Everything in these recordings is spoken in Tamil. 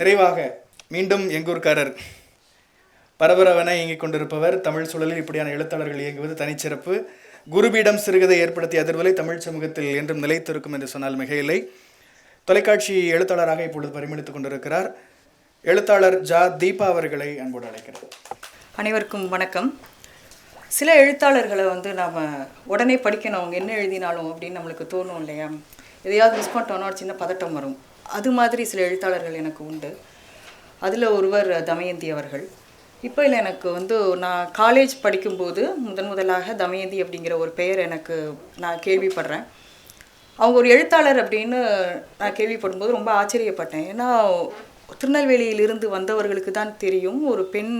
நிறைவாக மீண்டும் எங்கூர்காரர் பரபரவென இயங்கிக் கொண்டிருப்பவர். தமிழ் சூழலில் இப்படியான எழுத்தாளர்கள் இயங்குவது தனிச்சிறப்பு. குருபீடம் சிறுகதை ஏற்படுத்திய அதிர்வலை தமிழ் சமூகத்தில் என்றும் நிலைத்திருக்கும் என்று சொன்னால் மிகையில்லை. தொலைக்காட்சி எழுத்தாளராக இப்பொழுது பரிமளித்துக் கொண்டிருக்கிறார். எழுத்தாளர் ஜா தீபா அவர்களை அன்போடு அழைக்கிறேன். அனைவருக்கும் வணக்கம். சில எழுத்தாளர்களை வந்து நாம் உடனே படிக்கணும் அவங்க என்ன எழுதினாலும் அப்படின்னு நம்மளுக்கு தோணும் இல்லையா? எதையாவது மிஸ் பண்ணிட்டோம்னா ஒரு சின்ன பதட்டம் வரும். அது மாதிரி சில எழுத்தாளர்கள் எனக்கு உண்டு. அதில் ஒருவர் தமயந்தி அவர்கள். இப்போ இல்லை எனக்கு வந்து நான் காலேஜ் படிக்கும்போது முதன் முதலாக தமயந்தி அப்படிங்கிற ஒரு பெயர் எனக்கு நான் கேள்விப்படுறேன். அவங்க ஒரு எழுத்தாளர் அப்படின்னு நான் கேள்விப்படும்போது ரொம்ப ஆச்சரியப்பட்டேன். ஏன்னா திருநெல்வேலியிலிருந்து வந்தவர்களுக்கு தான் தெரியும் ஒரு பெண்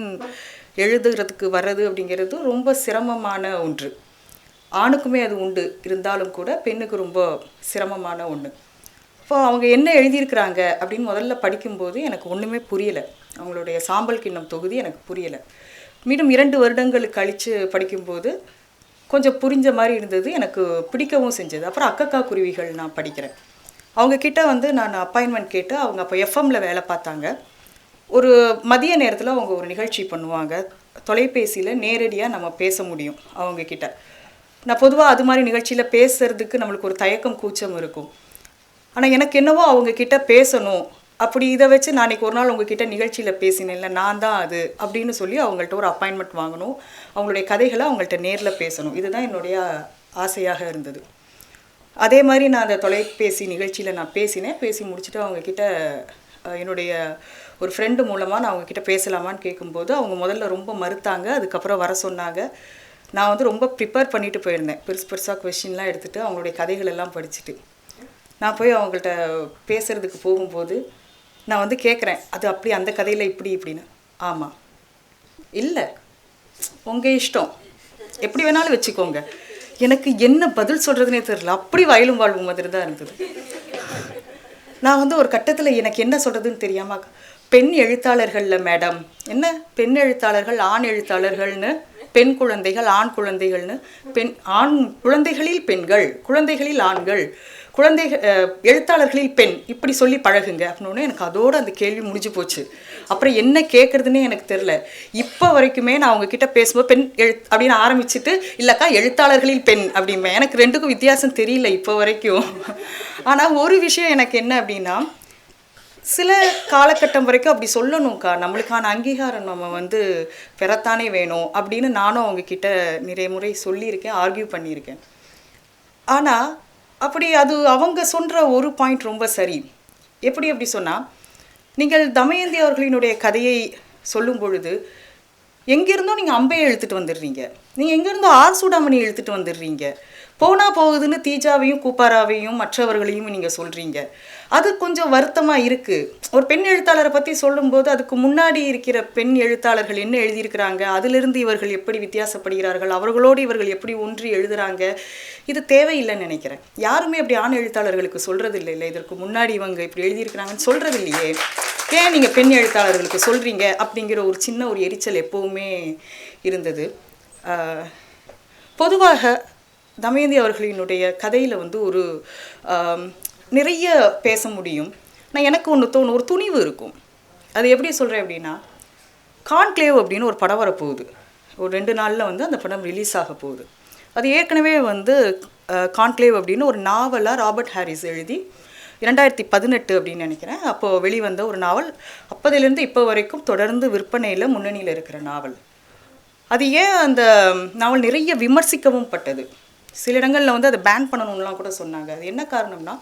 எழுதுகிறதுக்கு வர்றது அப்படிங்கிறது ரொம்ப சிரமமான ஒன்று. ஆணுக்குமே அது உண்டு. இருந்தாலும் கூட பெண்ணுக்கு ரொம்ப சிரமமான ஒன்று இப்போ அவங்க என்ன எழுதியிருக்கிறாங்க அப்படின்னு முதல்ல படிக்கும்போது எனக்கு ஒன்றுமே புரியலை. அவங்களுடைய சாம்பல் கிண்ணம் தொகுதி எனக்கு புரியலை. மீண்டும் இரண்டு வருடங்கள் கழித்து படிக்கும்போது கொஞ்சம் புரிஞ்ச மாதிரி இருந்தது. எனக்கு பிடிக்கவும் செஞ்சது. அப்புறம் அக்கக்கா குருவிகள் நான் படிக்கிறேன். அவங்கக்கிட்ட வந்து நான் அப்பாயின்மெண்ட் கேட்டு அவங்க அப்போ எஃப்எம்ல வேலை பார்த்தாங்க. ஒரு மதிய நேரத்தில் அவங்க ஒரு நிகழ்ச்சி பண்ணுவாங்க. தொலைபேசியில் நேரடியாக நம்ம பேச முடியும் அவங்கக்கிட்ட நான் பொதுவாக அது மாதிரி நிகழ்ச்சியில் பேசுகிறதுக்கு நம்மளுக்கு ஒரு தயக்கம் கூச்சம் இருக்கும். ஆனால் எனக்கு என்னவோ அவங்க கிட்ட பேசணும். அப்படி இதை வச்சு நான் ஒரு நாள் உங்ககிட்ட நிகழ்ச்சியில் பேசினேன். இல்லை நான் தான் அது அப்படின்னு சொல்லி அவங்கள்ட்ட ஒரு அப்பாயின்மெண்ட் வாங்கணும். அவங்களுடைய கதைகளை அவங்கள்ட்ட நேரில் பேசணும். இதுதான் என்னுடைய ஆசையாக இருந்தது. அதே மாதிரி நான் அந்த தொலைபேசி நிகழ்ச்சியில் நான் பேசினேன். பேசி முடிச்சுட்டு அவங்கக்கிட்ட என்னுடைய ஒரு ஃப்ரெண்டு மூலமாக நான் அவங்கக்கிட்ட பேசலாமான்னு கேட்கும்போது அவங்க முதல்ல ரொம்ப மறுத்தாங்க. அதுக்கப்புறம் வர சொன்னாங்க. நான் வந்து ரொம்ப ப்ரிப்பேர் பண்ணிட்டு போயிருந்தேன். பெருசு பெருசாக கொஷின்லாம் எடுத்துகிட்டு அவங்களுடைய கதைகள் எல்லாம் படிச்சுட்டு. நான் போய் அவங்கள்ட்ட பேசுகிறதுக்கு போகும்போது நான் வந்து கேட்குறேன் அது அப்படி அந்த கதையில் இப்படி இப்படின்னு. ஆமாம் இல்லை. உங்கள் இஷ்டம். எப்படி வேணாலும் வச்சுக்கோங்க. எனக்கு என்ன பதில் சொல்கிறதுனே தெரியல. அப்படி வயலும் வாழ்வு மாதிரி தான் இருந்தது. நான் வந்து ஒரு கட்டத்தில் எனக்கு என்ன சொல்கிறதுன்னு தெரியாமல் பெண் எழுத்தாளர்களில் மேடம். என்ன? பெண் எழுத்தாளர்கள் ஆண் எழுத்தாளர்கள்னு பெண் குழந்தைகள் ஆண் குழந்தைகள்னு பெண் ஆண் குழந்தைகளில் பெண்கள் குழந்தைகளில் ஆண்கள். குழந்தைகள் எழுத்தாளர்களில் பெண். இப்படி சொல்லி பழகுங்க. அப்படின்னு எனக்கு அதோடு அந்த கேள்வி முடிஞ்சு போச்சு. அப்புறம் என்ன கேட்குறதுனே எனக்கு தெரில இப்போ வரைக்குமே நான் அவங்கக்கிட்ட பேசும்போது பெண் எழு அப்படின்னு ஆரம்பிச்சுட்டு இல்லைக்கா எழுத்தாளர்களில் பெண் அப்படிமே எனக்கு ரெண்டுக்கும் வித்தியாசம் தெரியல இப்போ வரைக்கும். ஆனால் ஒரு விஷயம் எனக்கு என்ன அப்படின்னா சில காலகட்டம் வரைக்கும் அப்படி சொல்லணும்க்கா. நம்மளுக்கான அங்கீகாரம் நம்ம வந்து பெறத்தானே வேணும் அப்படின்னு நானும் அவங்கக்கிட்ட நிறைய முறை சொல்லியிருக்கேன் ஆர்கியூ பண்ணியிருக்கேன். ஆனால் அப்படி அது அவங்க சொல்கிற ஒரு பாயிண்ட் ரொம்ப சரி. எப்படி அப்படி சொன்னால் நீங்கள் தமயந்தி அவர்களினுடைய கதையை சொல்லும் பொழுது எங்கேருந்தோ நீங்கள் அம்பையை இழுத்துட்டு வந்துடுறீங்க. நீங்கள் எங்கேருந்தோ ஆர் சூடாமணி இழுத்துட்டு வந்துடுறீங்க. போனா போகுதுன்னு தீஜாவையும் கூப்பாராவையும் மற்றவர்களையும் நீங்கள் சொல்கிறீங்க அது கொஞ்சம் வருத்தமாக இருக்குது ஒரு பெண் எழுத்தாளரை பற்றி சொல்லும்போது அதுக்கு முன்னாடி இருக்கிற பெண் எழுத்தாளர்கள் என்ன எழுதியிருக்கிறாங்க? அதிலிருந்து இவர்கள் எப்படி வித்தியாசப்படுகிறார்கள்? அவர்களோடு இவர்கள் எப்படி ஒன்றி எழுதுகிறாங்க இது தேவையில்லைன்னு நினைக்கிறேன். யாருமே அப்படி ஆண் எழுத்தாளர்களுக்கு சொல்கிறது இல்லை. இல்லை இதற்கு முன்னாடி இவங்க இப்படி எழுதியிருக்கிறாங்கன்னு சொல்கிறது இல்லையே ஏன் நீங்கள் பெண் எழுத்தாளர்களுக்கு சொல்கிறீங்க அப்படிங்கிற ஒரு சின்ன ஒரு எரிச்சல் எப்போவுமே இருந்தது. பொதுவாக தமயந்தி அவர்களினுடைய கதையில் வந்து ஒரு நிறைய பேச முடியும். நான் எனக்கு ஒன்று தோணும் ஒரு துணிவு இருக்கும். அது எப்படி சொல்கிறேன் அப்படின்னா கான்க்ளேவ் அப்படின்னு ஒரு படம் வரப்போகுது. ஒரு ரெண்டு நாளில் வந்து அந்த படம் ரிலீஸ் ஆக போகுது. அது ஏற்கனவே வந்து கான்க்ளேவ் அப்படின்னு ஒரு நாவலாக ராபர்ட் ஹாரிஸ் எழுதி இரண்டாயிரத்தி பதினெட்டு அப்படின்னு நினைக்கிறேன். அப்போது வெளிவந்த ஒரு நாவல். அப்போதிலேருந்து இப்போ வரைக்கும் தொடர்ந்து விற்பனையில் முன்னணியில் இருக்கிற நாவல். அது ஏன் அந்த நாவல் நிறைய விமர்சிக்கவும் பட்டது? சில இடங்களில் வந்து அதை பேன் பண்ணணும்லாம் கூட சொன்னாங்க. அது என்ன காரணம்னா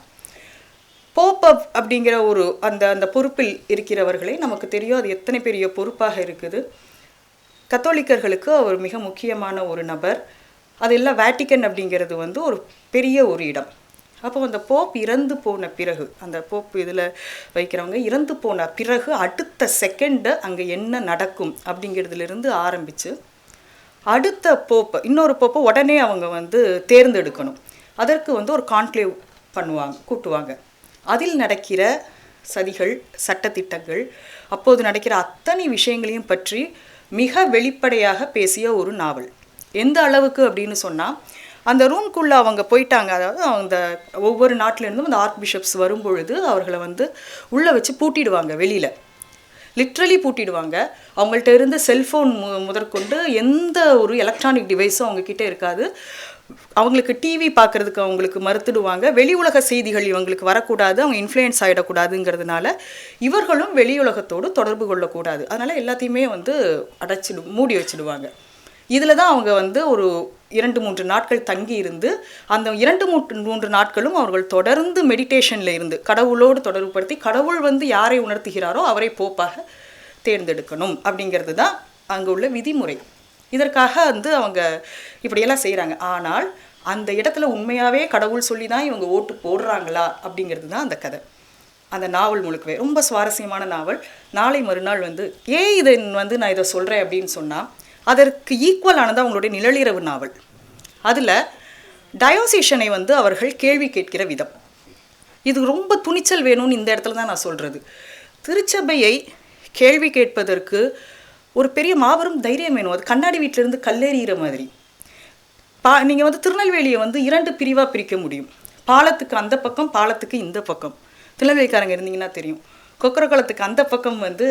போப் அப் அப்படிங்கிற ஒரு அந்த அந்த பொறுப்பில் இருக்கிறவர்களே நமக்கு தெரியும் அது எத்தனை பெரிய பொறுப்பாக இருக்குது. கத்தோலிக்கர்களுக்கு அவர் மிக முக்கியமான ஒரு நபர். அது எல்லாம் வேட்டிக்கன் அப்படிங்கிறது வந்து ஒரு பெரிய ஒரு இடம். அப்போ அந்த போப் இறந்து போன பிறகு அந்த போப் இதில் வைக்கிறவங்க இறந்து போன பிறகு அடுத்த செகண்டு அங்கே என்ன நடக்கும் அப்படிங்கிறதுலேருந்து ஆரம்பித்து அடுத்த போப்பை இன்னொரு போப்பை உடனே அவங்க வந்து தேர்ந்தெடுக்கணும். அதற்கு வந்து ஒரு கான்க்ளேவ் பண்ணுவாங்க கூட்டுவாங்க. அதில் நடக்கிற சதிகள் சட்டத்திட்டங்கள் அப்போது நடக்கிற அத்தனை விஷயங்களையும் பற்றி மிக வெளிப்படையாக பேசிய ஒரு நாவல். எந்த அளவுக்கு அப்படின்னு சொன்னால் அந்த ரூம்குள்ளே அவங்க போயிட்டாங்க. அதாவது அந்த ஒவ்வொரு நாட்டிலேருந்தும் அந்த ஆர்க் பிஷப்ஸ் வரும்பொழுது அவர்களை வந்து உள்ளே வச்சு பூட்டிடுவாங்க வெளியில். லிட்ரலி பூட்டிடுவாங்க. அவங்கள்ட்ட இருந்து செல்ஃபோன் மு முதற்கொண்டு எந்த ஒரு எலக்ட்ரானிக் டிவைஸும் அவங்கக்கிட்ட இருக்காது. அவங்களுக்கு டிவி பார்க்குறதுக்கு அவங்களுக்கு மறுத்துடுவாங்க. வெளி உலக செய்திகள் இவங்களுக்கு வரக்கூடாது. அவங்க இன்ஃப்ளூயன்ஸ் ஆகிடக்கூடாதுங்கிறதுனால இவர்களும் வெளி உலகத்தோடு தொடர்பு கொள்ளக்கூடாது. அதனால் எல்லாத்தையுமே வந்து அடைச்சிடு மூடி வச்சிடுவாங்க. இதில் தான் அவங்க வந்து ஒரு இரண்டு மூன்று நாட்கள் தங்கி இருந்து அந்த இரண்டு மூன்று மூன்று நாட்களும் அவர்கள் தொடர்ந்து மெடிடேஷனில் இருந்து கடவுளோடு தொடர்புபடுத்தி கடவுள் வந்து யாரை உணர்த்துகிறாரோ அவரை போப்பாக தேர்ந்தெடுக்கணும் அப்படிங்கிறது தான் அங்கே உள்ள விதிமுறை. இதற்காக வந்து அவங்க இப்படியெல்லாம் செய்கிறாங்க ஆனால் அந்த இடத்துல உண்மையாகவே கடவுள் சொல்லி தான் இவங்க ஓட்டு போடுறாங்களா அப்படிங்கிறது தான் அந்த கதை. அந்த நாவல் முழுக்கவே. ரொம்ப சுவாரஸ்யமான நாவல். நாளை மறுநாள் வந்து ஏன் இதை வந்து நான் இதை சொல்கிறேன் அப்படின்னு சொன்னால் அதற்கு ஈக்குவலானது அவங்களுடைய நிழலிரவு நாவல். அதில் டயோசேஷனை வந்து அவர்கள் கேள்வி கேட்கிற விதம். இது ரொம்ப துணிச்சல் வேணும்னு இந்த இடத்துல தான் நான் சொல்கிறது திருச்சபையை கேள்வி கேட்பதற்கு ஒரு பெரிய மாபெரும் தைரியம் வேணும். அது கண்ணாடி வீட்டிலேருந்து கல்லெறிகிற மாதிரி. பா நீங்கள் வந்து திருநெல்வேலியை வந்து இரண்டு பிரிவாக பிரிக்க முடியும். பாலத்துக்கு அந்த பக்கம் பாலத்துக்கு இந்த பக்கம். திருநெல்வேலிக்காரங்க இருந்தீங்கன்னா தெரியும். கொக்கரகுளத்துக்கு அந்த பக்கம் வந்து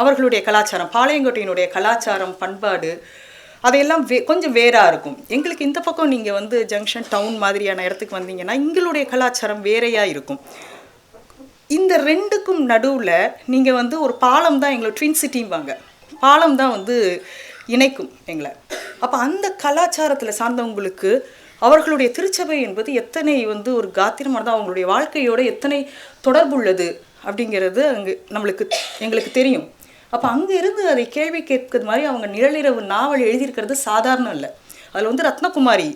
அவர்களுடைய கலாச்சாரம் பாளையங்கோட்டையினுடைய கலாச்சாரம் பண்பாடு அதையெல்லாம் வே கொஞ்சம் வேறாக இருக்கும். எங்களுக்கு இந்த பக்கம் நீங்கள் வந்து ஜங்ஷன் டவுன் மாதிரியான இடத்துக்கு வந்தீங்கன்னா எங்களுடைய கலாச்சாரம் வேறையாக இருக்கும். இந்த ரெண்டுக்கும் நடுவில் நீங்கள் வந்து ஒரு பாலம் தான் எங்களை ட்வின் சிட்டிம்பாங்க பாலம் தான் வந்து இணைக்கும் எங்களை. அப்போ அந்த கலாச்சாரத்தில் சார்ந்தவங்களுக்கு அவர்களுடைய திருச்சபை என்பது எத்தனை வந்து ஒரு காத்திரமானது அவங்களுடைய வாழ்க்கையோட எத்தனை தொடர்புள்ளது அப்படிங்கிறது அங்கே நம்மளுக்கு எங்களுக்கு தெரியும். அப்போ அங்கே இருந்து அதை கேள்வி கேட்கிறது மாதிரி அவங்க நிழலிரவு நாவல் எழுதியிருக்கிறது சாதாரணம் இல்லை. அதில் வந்து ரத்னகுமாரி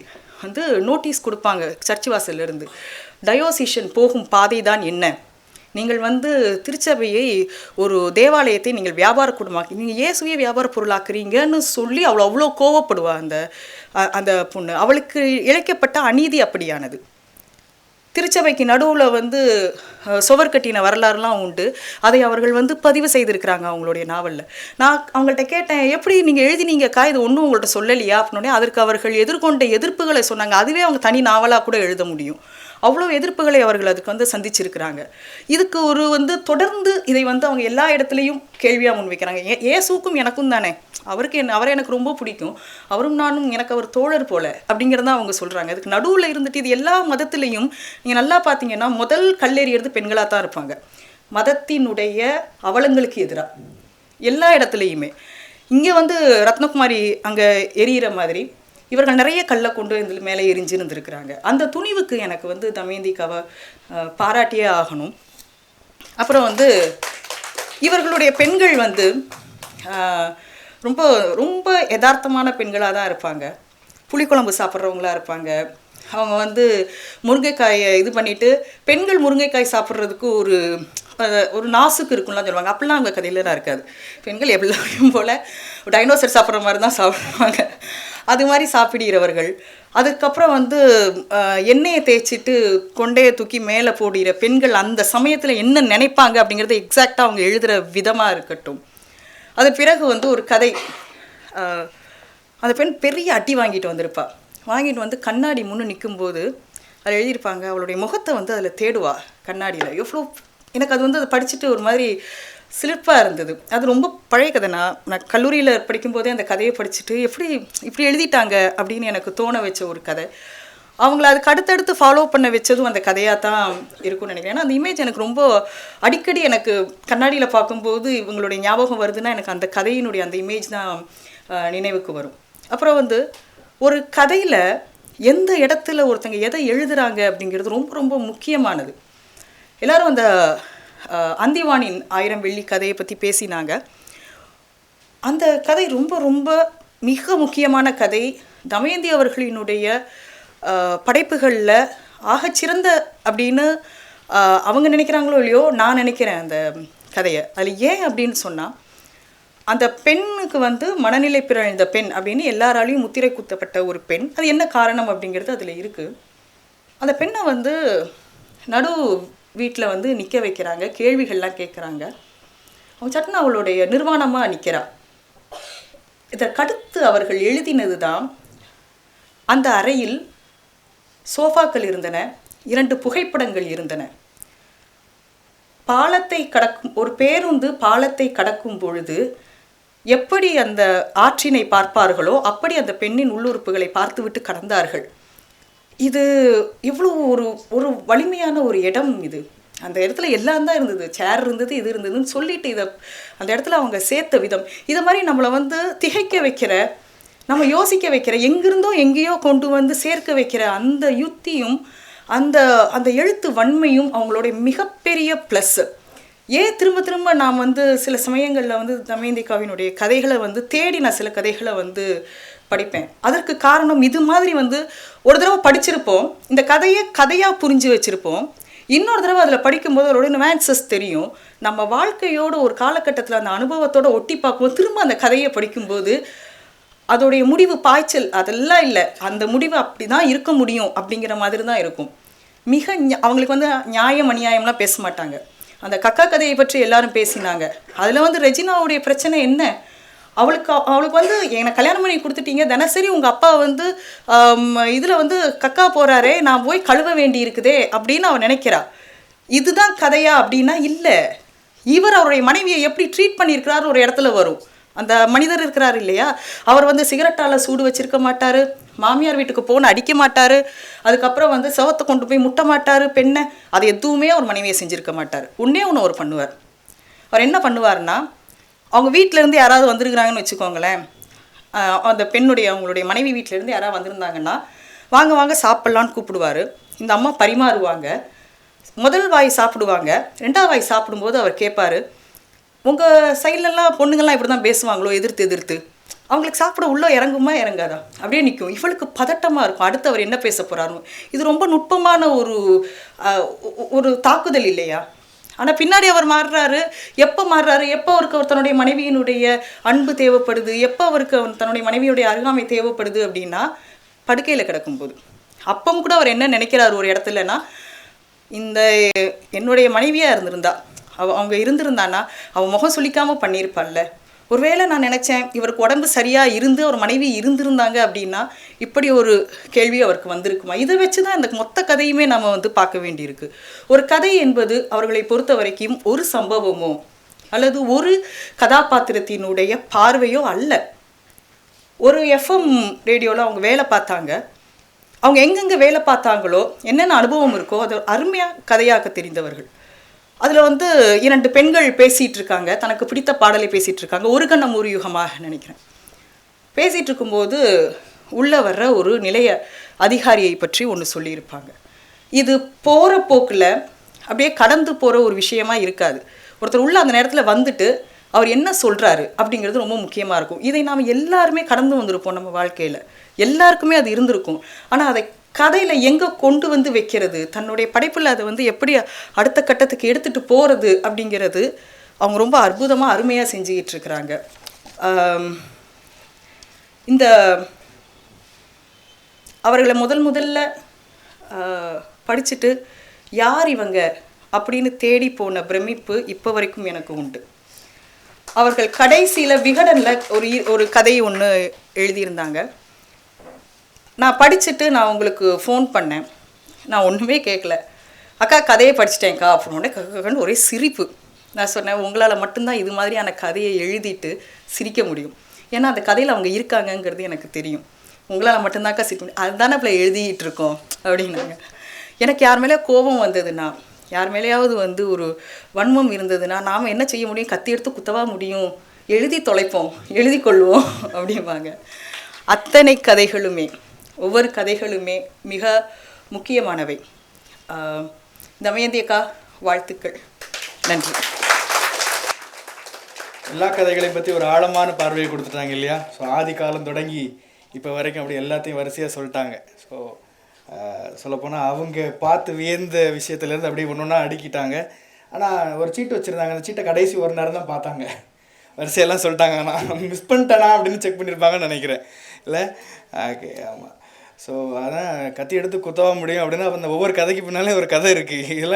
வந்து நோட்டீஸ் கொடுப்பாங்க சர்ச் வாசல்லேருந்து டயோசிஷன் போகும் பாதை தான் என்ன? நீங்கள் வந்து திருச்சபையை ஒரு தேவாலயத்தை நீங்கள் வியாபார குடும்பமாக்கி நீங்கள் இயேசுவே வியாபார பொருளாக்குறீங்கன்னு சொல்லி அவ்வளோ அவ்வளோ கோவப்படுவா அந்த அந்த பொண்ணு. அவளுக்கு இழைக்கப்பட்ட அநீதி அப்படியானது? திருச்சபைக்கு நடுவில் வந்து சுவர் கட்டின வரலாறுலாம் உண்டு. அதை அவர்கள் வந்து பதிவு செய்திருக்கிறாங்க அவங்களுடைய நாவலில். நான் அவங்கள்ட்ட கேட்டேன் எப்படி நீங்கள் எழுதினீங்கக்கா? இது ஒன்றும் உங்கள்கிட்ட சொல்லலையா? அப்படின்னே அதற்கு அவர்கள் எதிர்கொண்ட எதிர்ப்புகளை சொன்னாங்க. அதுவே அவங்க தனி நாவலாக கூட எழுத முடியும். அவ்வளோ எதிர்ப்புகளை அவர்கள் அதுக்கு வந்து சந்திச்சிருக்கிறாங்க. இதுக்கு ஒரு வந்து தொடர்ந்து இதை வந்து அவங்க எல்லா இடத்துலையும் கேள்வியாக முன்வைக்கிறாங்க. ஏ ஏசுக்கும் எனக்கும் தானே? அவருக்கு என்ன அவரை எனக்கு ரொம்ப பிடிக்கும். அவரும் நானும் எனக்கு அவர் தோழர் போல அப்படிங்கிறத அவங்க சொல்கிறாங்க அதுக்கு நடுவில் இருந்துட்டு இது எல்லா மதத்துலேயும் நீங்கள் நல்லா பார்த்தீங்கன்னா முதல் கல்லேறியது பெண்களாக தான் இருப்பாங்க. மதத்தினுடைய அவலங்களுக்கு எதிராக எல்லா இடத்துலையுமே. இங்கே வந்து ரத்னகுமாரி அங்கே எரியிற மாதிரி இவர்கள் நிறைய கல்லை கொண்டு இதில் மேலே எரிஞ்சிருந்துருக்கிறாங்க. அந்த துணிவுக்கு எனக்கு வந்து தமேந்திக்காவை பாராட்டியே ஆகணும். அப்புறம் வந்து இவர்களுடைய பெண்கள் வந்து ரொம்ப ரொம்ப யதார்த்தமான பெண்களாக தான் இருப்பாங்க. புளிக்குழம்பு சாப்பிட்றவங்களா இருப்பாங்க. அவங்க வந்து முருங்கைக்காயை இது பண்ணிவிட்டு பெண்கள் முருங்கைக்காய் சாப்பிட்றதுக்கு ஒரு ஒரு நாசுக்கு இருக்கும்லாம் சொல்லுவாங்க. அப்படிலாம் அவங்க கதையிலலாம் இருக்காது. பெண்கள் எப்படியும் போல் டைனோசர் சாப்பிட்ற மாதிரி தான் சாப்பிடுவாங்க. அது மாதிரி சாப்பிடுகிறவர்கள். அதுக்கப்புறம் வந்து எண்ணெயை தேய்ச்சிட்டு கொண்டையை தூக்கி மேலே போடுகிற பெண்கள் அந்த சமயத்தில் என்ன நினைப்பாங்க அப்படிங்கிறத எக்ஸாக்டாக அவங்க எழுதுகிற விதமாக இருக்கட்டும். அதன் பிறகு வந்து ஒரு கதை அந்த பெண் பெரிய அட்டி வாங்கிட்டு வந்திருப்பா. வாங்கிட்டு வந்து கண்ணாடி முன்னு நிற்கும்போது அதில் எழுதியிருப்பாங்க அவளுடைய முகத்தை வந்து அதில் தேடுவா கண்ணாடியில். எவ்வளோ எனக்கு அது வந்து அதை படிச்சுட்டு ஒரு மாதிரி சிலிர்ப்பாக இருந்தது. அது ரொம்ப பழைய கதை நான் நான் கல்லூரியில் படிக்கும்போதே அந்த கதையை படிச்சுட்டு எப்படி இப்படி எழுதிட்டாங்க? அப்படின்னு எனக்கு தோண வச்ச ஒரு கதை. அவங்கள அதுக்கு அடுத்தடுத்து ஃபாலோ பண்ண வச்சதும் அந்த கதையாக தான் இருக்கும்னு நினைக்கிறேன். ஏன்னா அந்த இமேஜ் எனக்கு ரொம்ப அடிக்கடி எனக்கு கண்ணாடியில் பார்க்கும்போது இவங்களுடைய ஞாபகம் வருதுன்னா எனக்கு அந்த கதையினுடைய அந்த இமேஜ் தான் நினைவுக்கு வரும். அப்புறம் வந்து ஒரு கதையில் எந்த இடத்துல ஒருத்தங்க எதை எழுதுகிறாங்க அப்படிங்கிறது ரொம்ப ரொம்ப முக்கியமானது. எல்லாரும் அந்த அந்திவானின் ஆயிரம் வெள்ளி கதையை பற்றி பேசினாங்க. அந்த கதை ரொம்ப ரொம்ப மிக முக்கியமான கதை. தமயந்தி அவர்களினுடைய படைப்புகளில் ஆகச்சிறந்த அப்படின்னு அவங்க நினைக்கிறாங்களோ இல்லையோ நான் நினைக்கிறேன் அந்த கதையை. அதில் ஏன் அப்படின்னு சொன்னால் அந்த பெண்ணுக்கு வந்து மனநிலை பிறழ்ந்த பெண் அப்படின்னு எல்லாராலையும் முத்திரை குத்தப்பட்ட ஒரு பெண் அது என்ன காரணம் அப்படிங்கிறது அதில் இருக்குது அந்த பெண்ணை வந்து நடு வீட்டில் வந்து நிற்க வைக்கிறாங்க கேள்விகள்லாம் கேட்குறாங்க அவன் சட்டுன்னு அவளுடைய நிர்வாணமாக நிற்கிறா இதற்கடுத்து அவர்கள் எழுதினது தான் அந்த அறையில் சோஃபாக்கள் இருந்தன இரண்டு புகைப்படங்கள் இருந்தன. பாலத்தை கடக்கும் ஒரு பேருந்து பாலத்தை கடக்கும் பொழுது எப்படி அந்த ஆற்றினை பார்ப்பார்களோ அப்படி அந்த பெண்ணின் உள்ளுறுப்புகளை பார்த்துவிட்டு கடந்தார்கள். இது இவ்வளோ ஒரு ஒரு வலிமையான ஒரு இடம் இது. அந்த இடத்துல எல்லாம் தான் இருந்தது. சேர் இருந்தது இது இருந்ததுன்னு சொல்லிட்டு இதை அந்த இடத்துல அவங்க சேர்த்த விதம். இதை மாதிரி நம்மளை வந்து திகைக்க வைக்கிற நம்ம யோசிக்க வைக்கிற எங்கிருந்தோ எங்கேயோ கொண்டு வந்து சேர்க்க வைக்கிற அந்த யுத்தியும் அந்த அந்த எழுத்து வன்மையும் அவங்களுடைய மிகப்பெரிய ப்ளஸ்ஸு ஏன் திரும்ப திரும்ப நான் வந்து சில சமயங்களில் வந்து தமயந்திகாவினுடைய கதைகளை வந்து தேடி நான் சில கதைகளை வந்து படிப்பேன். அதற்கு காரணம் இது மாதிரி வந்து ஒரு தடவை படிச்சிருப்போம். இந்த கதையை கதையாக புரிஞ்சு வச்சுருப்போம். இன்னொரு தடவை அதில் படிக்கும்போது அதோட நுவான்சஸ் தெரியும். நம்ம வாழ்க்கையோட ஒரு காலகட்டத்தில் அந்த அனுபவத்தோட ஒட்டி பார்க்கும்போது திரும்ப அந்த கதையை படிக்கும்போது அதோடைய முடிவு பாய்ச்சல் அதெல்லாம் இல்லை. அந்த முடிவு அப்படி தான் இருக்க முடியும் அப்படிங்கிற மாதிரி தான் இருக்கும். மிக அவங்களுக்கு வந்து நியாயம் அநியாயம்லாம் பேச மாட்டாங்க. அந்த கக்கா கதையை பற்றி எல்லாரும் பேசினாங்க. அதில் வந்து ரெஜினாவுடைய பிரச்சனை என்ன? அவளுக்கு அவளுக்கு வந்து என்னை கல்யாணம் பண்ணி கொடுத்துட்டீங்க. தினசரி உங்கள் அப்பா வந்து இதில் வந்து கக்கா போகிறாரே நான் போய் கழுவ வேண்டி இருக்குதே அப்படின்னு அவன் நினைக்கிறா. இதுதான் கதையா? அப்படின்னா இல்லை. இவர் அவருடைய மனைவியை எப்படி ட்ரீட் பண்ணியிருக்கிறார் ஒரு இடத்துல வரும். அந்த மனிதர் இருக்கிறார் இல்லையா? அவர் வந்து சிகரெட்டால் சூடு வச்சிருக்க மாட்டார் மாமியார் வீட்டுக்கு போன அடிக்க மாட்டார் அதுக்கப்புறம் வந்து சவத்தை கொண்டு போய் முட்ட மாட்டார் பெண்ணை. அது எதுவுமே அவர் மனைவியை செஞ்சிருக்க மாட்டார். ஒன்றே ஒன்று அவர் பண்ணுவார். அவர் என்ன பண்ணுவார்னா அவங்க வீட்டிலேருந்து இருந்து யாராவது வந்திருக்கிறாங்கன்னு வச்சுக்கோங்களேன். அந்த பெண்ணுடைய அவங்களுடைய மனைவி வீட்டிலேருந்து இருந்து யாராவது வந்திருந்தாங்கன்னா வாங்க வாங்க சாப்பிட்லான்னு கூப்பிடுவார். இந்த அம்மா பரிமாறுவாங்க. முதல் வாய் சாப்பிடுவாங்க. ரெண்டாவது வாய் சாப்பிடும்போது அவர் கேட்பாரு உங்கள் சைட்லலாம் பொண்ணுங்கள்லாம் இப்படி தான் பேசுவாங்களோ எதிர்த்து எதிர்த்து? அவங்களுக்கு சாப்பிட உள்ளே இறங்குமா இறங்காதா? அப்படியே நிற்கும் இவளுக்கு பதட்டமாக இருக்கும். அடுத்து அவர் என்ன பேச போகிறாரு இது ரொம்ப நுட்பமான ஒரு ஒரு தாக்குதல் இல்லையா? ஆனால் பின்னாடி அவர் மாறுறாரு. எப்போ மாறுறாரு? எப்போ அவருக்கு அவர் தன்னுடைய மனைவியினுடைய அன்பு தேவைப்படுது? எப்போ அவருக்கு அவர் தன்னுடைய மனைவியுடைய அருகாமை தேவைப்படுது அப்படின்னா படுக்கையில் கிடக்கும்போது. அப்பவும் கூட அவர் என்ன நினைக்கிறாரு ஒரு இடத்துலனா இந்த என்னுடைய மனைவியாக இருந்திருந்தா அவ அவங்க இருந்திருந்தானா அவன் முகம் சுளிக்காமல் பண்ணியிருப்பாள்ல. ஒருவேளை நான் நினச்சேன் இவருக்கு உடம்பு சரியாக இருந்து அவர் மனைவி இருந்திருந்தாங்க அப்படின்னா இப்படி ஒரு கேள்வி அவருக்கு வந்திருக்குமா? இதை வச்சு தான் இந்த மொத்த கதையுமே நம்ம வந்து பார்க்க வேண்டியிருக்கு. ஒரு கதை என்பது அவர்களை பொறுத்த வரைக்கும் ஒரு சம்பவமோ அல்லது ஒரு கதாபாத்திரத்தினுடைய பார்வையோ அல்ல. ஒரு எஃப்எம் ரேடியோவில் அவங்க வேலை பார்த்தாங்க. அவங்க எங்கெங்கே வேலை பார்த்தாங்களோ என்னென்ன அனுபவம் இருக்கோ அதை அருமையாக கதையாக்க தெரிந்தவர்கள். அதில் வந்து இரண்டு பெண்கள் பேசிகிட்டு இருக்காங்க தனக்கு பிடித்த பாடலை பேசிகிட்டு இருக்காங்க ஒரு கண்ணம் ஒரு யுகமாக நினைக்கிறேன். பேசிகிட்டு இருக்கும்போது உள்ளே வர்ற ஒரு நிலைய அதிகாரியை பற்றி ஒன்று சொல்லியிருப்பாங்க. இது போகிற போக்கில் அப்படியே கடந்து போகிற ஒரு விஷயமா இருக்காது. ஒருத்தர் உள்ள அந்த நேரத்தில் வந்துட்டு அவர் என்ன சொல்கிறாரு அப்படிங்கிறது ரொம்ப முக்கியமாக இருக்கும். இதை நாம் எல்லாருமே கடந்து வந்திருப்போம் நம்ம வாழ்க்கையில். எல்லாருக்குமே அது இருந்திருக்கும். ஆனால் அதை கதையில் எங்கே கொண்டு வந்து வைக்கிறது? தன்னுடைய படைப்பில் அதை வந்து எப்படி அடுத்த கட்டத்துக்கு எடுத்துகிட்டு போகிறது அப்படிங்கிறது அவங்க ரொம்ப அற்புதமாக அருமையாக செஞ்சுக்கிட்டு இருக்கிறாங்க. இந்த அவர்களை முதல் முதல்ல படிச்சுட்டு யார் இவங்க அப்படின்னு தேடி போன பிரமிப்பு இப்போ வரைக்கும் எனக்கு உண்டு. அவர்கள் கடைசியில் விகடனில் ஒரு இ- ஒரு கதை ஒன்று எழுதியிருந்தாங்க. நான் படிச்சுட்டு நான் உங்களுக்கு ஃபோன் பண்ணேன். நான் ஒன்றுமே கேட்கல அக்கா கதையை படிச்சிட்டேன்க்கா அப்படின்னு கக்கன்னு ஒரே சிரிப்பு. நான் சொன்னேன் உங்களால் மட்டும்தான் இது மாதிரியான கதையை எழுதிட்டு சிரிக்க முடியும். ஏன்னா அந்த கதையில் அவங்க இருக்காங்கங்கிறது எனக்கு தெரியும். உங்களால் மட்டும்தான்க்கா சிரிக்க முடியும். அதுதானே இப்போ எழுதிட்டு இருக்கோம் அப்படின்னாங்க. எனக்கு யார் மேலே கோபம் வந்ததுன்னா யார் மேலேயாவது வந்து ஒரு வன்மம் இருந்ததுன்னா நாம் என்ன செய்ய முடியும்? கத்தி எடுத்து குத்தவா முடியும்? எழுதி தொலைப்போம் எழுதி கொள்வோம் அப்படிம்பாங்க. அத்தனை கதைகளுமே. ஒவ்வொரு கதைகளுமே மிக முக்கியமானவை. ஆஹ் தமயந்தி அக்கா வாழ்த்துக்கள். நன்றி. எல்லா கதைகளையும் பற்றி ஒரு ஆழமான பார்வையை கொடுத்துட்டாங்க இல்லையா? ஸோ ஆதி காலம் தொடங்கி இப்போ வரைக்கும் அப்படி எல்லாத்தையும் வரிசையாக சொல்லிட்டாங்க. ஸோ சொல்லப்போனால் அவங்க பார்த்து வியந்த விஷயத்துலேருந்து அப்படியே ஒன்று ஒன்றா அடுக்கிட்டாங்க. ஆனால் ஒரு சீட்டு வச்சுருந்தாங்க. அந்த சீட்டை கடைசி ஒரு நேரம் தான் பார்த்தாங்க. வரிசையெல்லாம் சொல்லிட்டாங்க. நான் மிஸ் பண்ணிட்டேனா அப்படின்னு செக் பண்ணியிருப்பாங்கன்னு நினைக்கிறேன். இல்லை? ஓகே ஆமாம் ஸோ அதான் கத்தி எடுத்து குத்தவா முடியும் அப்படின்னா அந்த ஒவ்வொரு கதைக்கு பின்னாலே ஒரு கதை இருக்குது இதெல்லாம்